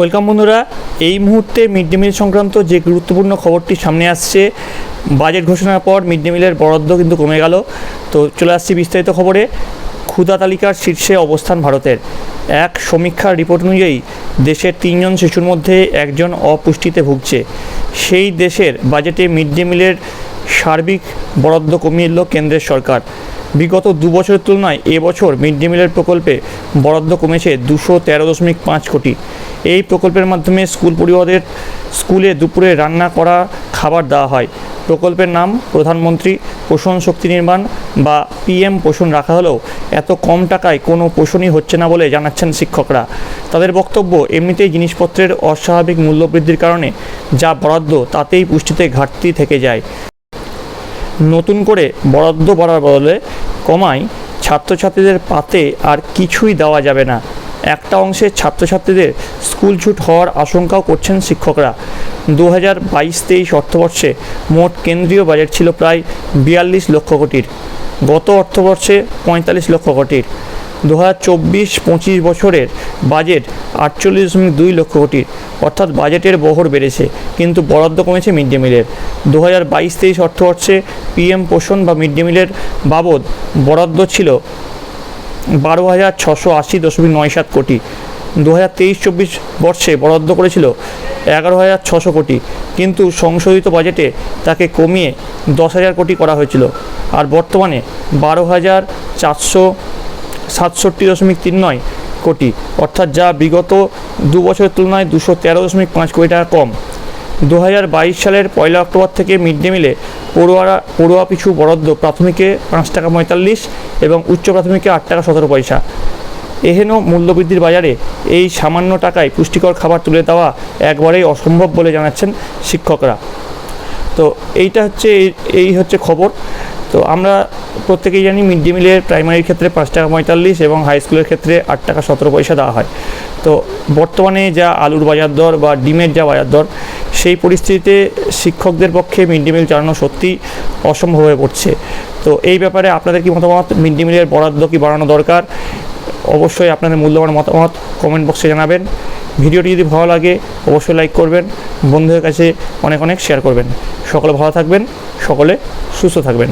Welcome বন্ধুরা, এই মুহূর্তে মিড ডে মিল সংক্রান্ত যে গুরুত্বপূর্ণ খবরটি সামনে আসছে, বাজেট ঘোষণার পর মিড ডে মিলের বরাদ্দ কিন্তু কমে গেল। তো চলে আসছি বিস্তারিত খবরে। ক্ষুদা তালিকার শীর্ষে অবস্থান ভারতের। এক সমীক্ষার রিপোর্ট অনুযায়ী, দেশের তিনজন শিশুর মধ্যে একজন অপুষ্টিতে ভুগছে। সেই দেশের বাজেটে মিড ডে মিলের সার্বিক বরাদ্দ কমিয়ে দিল কেন্দ্রের সরকার। বিগত দু বছরের তুলনায় এবছর মিড ডে মিলের প্রকল্পে বরাদ্দ কমেছে দুশো তেরো দশমিক পাঁচ কোটি। এই প্রকল্পের মাধ্যমে স্কুল পরিবারের স্কুলে দুপুরে রান্না করা খাবার দেওয়া হয়। প্রকল্পের নাম প্রধানমন্ত্রী পোষণ শক্তি নির্মাণ বা পিএম পোষণ রাখা হলেও এত কম টাকায় কোনো পোষণই হচ্ছে না বলে জানাচ্ছেন শিক্ষকরা। তাদের বক্তব্য, এমনিতেই জিনিসপত্রের অস্বাভাবিক মূল্যবৃদ্ধির কারণে যা বরাদ্দ তাতেই পুষ্টিতে ঘাটতি থেকে যায়। নতুন করে বরাদ্দ বাড়ার বদলে কমায় ছাত্রছাত্রীদের পাতে আর কিছুই দেওয়া যাবে না। একটা অংশের ছাত্রছাত্রীদের স্কুল ছুট হওয়ার আশঙ্কাও করছেন শিক্ষকরা। দু হাজার বাইশ তেইশ অর্থবর্ষে মোট কেন্দ্রীয় বাজেট ছিল প্রায় বিয়াল্লিশ লক্ষ কোটির। গত অর্থবর্ষে পঁয়তাল্লিশ লক্ষ কোটির। দু হাজার চব্বিশ পঁচিশ বছরের বাজেট আটচল্লিশ দশমিক দুই লক্ষ কোটির। অর্থাৎ বাজেটের বহর বেড়েছে, কিন্তু বরাদ্দ কমেছে মিড ডে মিলের। দু হাজার বাইশ তেইশ অর্থবর্ষে পিএম পোষণ বা মিড ডে মিলের বাবদ বরাদ্দ ছিল বারো হাজার ছশো আশি দশমিক নয় সাত কোটি। দু হাজার তেইশ চব্বিশ বর্ষে বরাদ্দ করেছিল এগারো হাজার ছশো কোটি, কিন্তু সংশোধিত বাজেটে তাকে কমিয়ে দশ হাজার কোটি করা হয়েছিল। আর বর্তমানে বারো হাজার চারশো সাতষট্টি দশমিক তিন নয় কোটি, অর্থাৎ যা বিগত দু বছরের তুলনায় দুশো তেরো দশমিক পাঁচ কোটি টাকা কম। দু হাজার বাইশ সালের পয়লা অক্টোবর থেকে মিড ডে মিলে পড়ুয়ারা, পড়ুয়া পিছু বরাদ্দ প্রাথমিকে পাঁচ টাকা পঁয়তাল্লিশ এবং উচ্চ প্রাথমিকে আট টাকা সতেরো পয়সা। এহেন মূল্যবৃদ্ধির বাজারে এই সামান্য টাকায় পুষ্টিকর খাবার তুলে দেওয়া একবারেই অসম্ভব বলে জানাচ্ছেন শিক্ষকরা। তো এইটা হচ্ছে, এই- হচ্ছে খবর। তো আমরা প্রত্যেকেই জানি মিড ডে মিলের প্রাইমারির ক্ষেত্রে পাঁচ টাকা পঁয়তাল্লিশ এবং হাই স্কুলের ক্ষেত্রে আট টাকা সতেরো পয়সা দেওয়া হয়। তো বর্তমানে যা আলুর বাজার দর বা ডিমের যা বাজার দর সেই পরিস্থিতিতে শিক্ষকদের পক্ষে মিড ডে মিল চালানো সত্যি অসম্ভব হয়ে পড়ছে। তো এই ব্যাপারে আপনাদের কি মতামত? মিড ডে মিলের বরাদ্দ কি বাড়ানো দরকার? অবশ্যই আপনাদের মূল্যবান মতামত কমেন্ট বক্সে জানাবেন। ভিডিওটি যদি ভালো লাগে, অবশ্যই লাইক করবেন, বন্ধুদের কাছে অনেক অনেক শেয়ার করবেন। সকলে ভালো থাকবেন, সকলে সুস্থ থাকবেন।